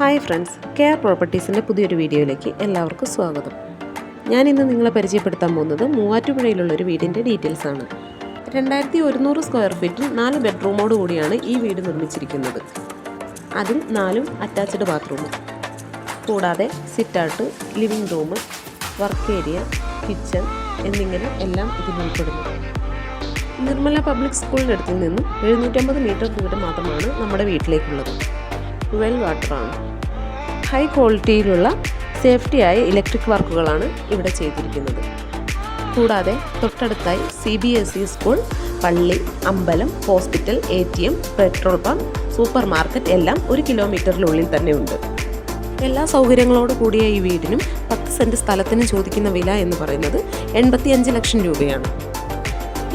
Hi friends care പ്രോപ്പർട്ടീസിന്റെ പുതിയൊരു വീഡിയോയിലേക്ക് എല്ലാവർക്കും സ്വാഗതം. ഞാൻ ഇന്ന് നിങ്ങളെ പരിചയപ്പെടുത്താൻ പോകുന്നത് മൂവാറ്റുപുഴയിലുള്ള ഒരു വീടിന്റെ ഡീറ്റെയിൽസ് ആണ്. രണ്ടായിരത്തി ഒരുന്നൂറ് സ്ക്വയർ ഫീറ്റിൽ നാല് ബെഡ്റൂമോട് കൂടിയാണ് ഈ വീട് നിർമ്മിച്ചിരിക്കുന്നത്. അതിൽ നാലും അറ്റാച്ച്ഡ് ബാത്റൂം കൂടാതെ sitout living room work area kitchen എന്നിങ്ങനെ എല്ലാം ഇതിൽ ഉൾപ്പെടുന്നു. നിർമ്മല പബ്ലിക് സ്കൂളിന്റെ അടുത്തിൽ നിന്നും എഴുന്നൂറ്റമ്പത് മീറ്റർ ദൂരം മാത്രമാണ് നമ്മുടെ വീട്ടിലേക്കുള്ളത്. വെൽ വാട്ടറാണ്. ഹൈ ക്വാളിറ്റിയിലുള്ള സേഫ്റ്റിയായ ഇലക്ട്രിക് വർക്കുകളാണ് ഇവിടെ ചെയ്തിരിക്കുന്നത്. കൂടാതെ തൊട്ടടുത്തായി C B S E school പള്ളി അമ്പലം hospital A T M petrol pump supermarket എല്ലാം ഒരു കിലോമീറ്ററിനുള്ളിൽ തന്നെ ഉണ്ട് എല്ലാ സൗകര്യങ്ങളോട് കൂടിയ ഈ വീടിനും പത്ത് സെന്റ് സ്ഥലത്തിന് ചോദിക്കുന്ന വില എന്ന് പറയുന്നത് എൺപത്തിയഞ്ച് ലക്ഷം രൂപയാണ്.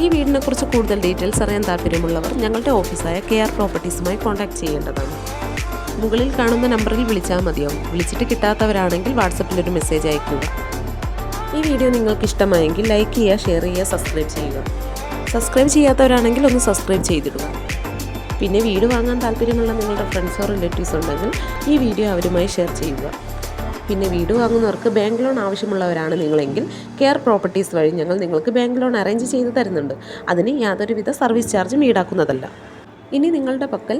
ഈ വീടിനെക്കുറിച്ച് കൂടുതൽ ഡീറ്റെയിൽസ് അറിയാൻ താല്പര്യമുള്ളവർ ഞങ്ങളുടെ ഓഫീസായ കെ ആർ പ്രോപ്പർട്ടീസുമായി കോൺടാക്ട് ചെയ്യേണ്ടതാണ്. മുകളിൽ കാണുന്ന നമ്പറിൽ വിളിച്ചാൽ മതിയാവും വിളിച്ചിട്ട് കിട്ടാത്തവരാണെങ്കിൽ വാട്സപ്പിൽ ഒരു മെസ്സേജ് അയക്കുക ഈ വീഡിയോ നിങ്ങൾക്ക് ഇഷ്ടമായെങ്കിൽ ലൈക്ക് ചെയ്യുക ഷെയർ ചെയ്യുക സബ്സ്ക്രൈബ് ചെയ്യുക. സബ്സ്ക്രൈബ് ചെയ്യാത്തവരാണെങ്കിൽ ഒന്ന് സബ്സ്ക്രൈബ് ചെയ്തിടുക. പിന്നെ വീട് വാങ്ങാൻ താല്പര്യമുള്ള നിങ്ങളുടെ ഫ്രണ്ട്സോ റിലേറ്റീവ്സ് ഉണ്ടെങ്കിൽ ഈ വീഡിയോ അവരുമായി ഷെയർ ചെയ്യുക. പിന്നെ വീട് വാങ്ങുന്നവർക്ക് ബാങ്ക് ലോൺ ആവശ്യമുള്ളവരാണ് നിങ്ങളെങ്കിൽ കെയർ പ്രോപ്പർട്ടീസ് വഴി ഞങ്ങൾ നിങ്ങൾക്ക് ബാങ്ക് ലോൺ അറേഞ്ച് ചെയ്ത് തരുന്നുണ്ട്. അതിന് യാതൊരുവിധ സർവീസ് ചാർജും ഈടാക്കുന്നതല്ല. ഇനി നിങ്ങളുടെ പക്കൽ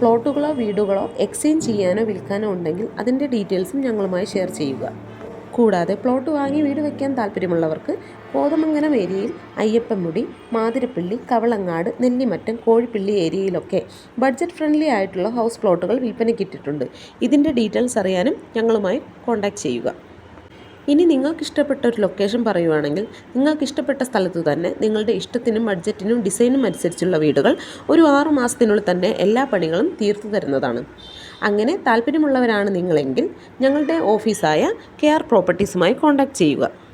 പ്ലോട്ടുകളോ വീടുകളോ എക്സ്ചേഞ്ച് ചെയ്യാനോ വിൽക്കാനോ ഉണ്ടെങ്കിൽ അതിന്റെ ഡീറ്റെയിൽസും ഞങ്ങളുമായി ഷെയർ ചെയ്യുക. കൂടാതെ പ്ലോട്ട് വാങ്ങി വീട് വയ്ക്കാൻ താല്പര്യമുള്ളവർക്ക് കോതമംഗലം ഏരിയയിൽ അയ്യപ്പമുടി മാതിരപ്പള്ളി കവളങ്ങാട് നെല്ലിമറ്റം കോഴിപ്പള്ളി ഏരിയയിലൊക്കെ ബഡ്ജറ്റ് ഫ്രണ്ട്ലി ആയിട്ടുള്ള ഹൗസ് പ്ലോട്ടുകൾ വിൽപ്പനയ്ക്കിട്ടിട്ടുണ്ട് ഇതിന്റെ ഡീറ്റെയിൽസ് അറിയാനും ഞങ്ങളുമായി കോൺടാക്റ്റ് ചെയ്യുക. ഇനി നിങ്ങൾക്ക് ഇഷ്ടപ്പെട്ട ഒരു ലൊക്കേഷൻ പറയുവാണെങ്കിൽ നിങ്ങൾക്ക് ഇഷ്ടപ്പെട്ട സ്ഥലത്ത് തന്നെ നിങ്ങളുടെ ഇഷ്ടത്തിനും ബഡ്ജറ്റിനും ഡിസൈനും അനുസരിച്ചുള്ള വീടുകൾ ഒരു ആറു മാസത്തിനുള്ളിൽ തന്നെ എല്ലാ പണികളും തീർത്തു തരുന്നതാണ്. അങ്ങനെ താല്പര്യമുള്ളവരാണ് നിങ്ങളെങ്കിൽ ഞങ്ങളുടെ ഓഫീസായ കെ ആർ പ്രോപ്പർട്ടീസുമായി കോൺടാക്റ്റ് ചെയ്യുക.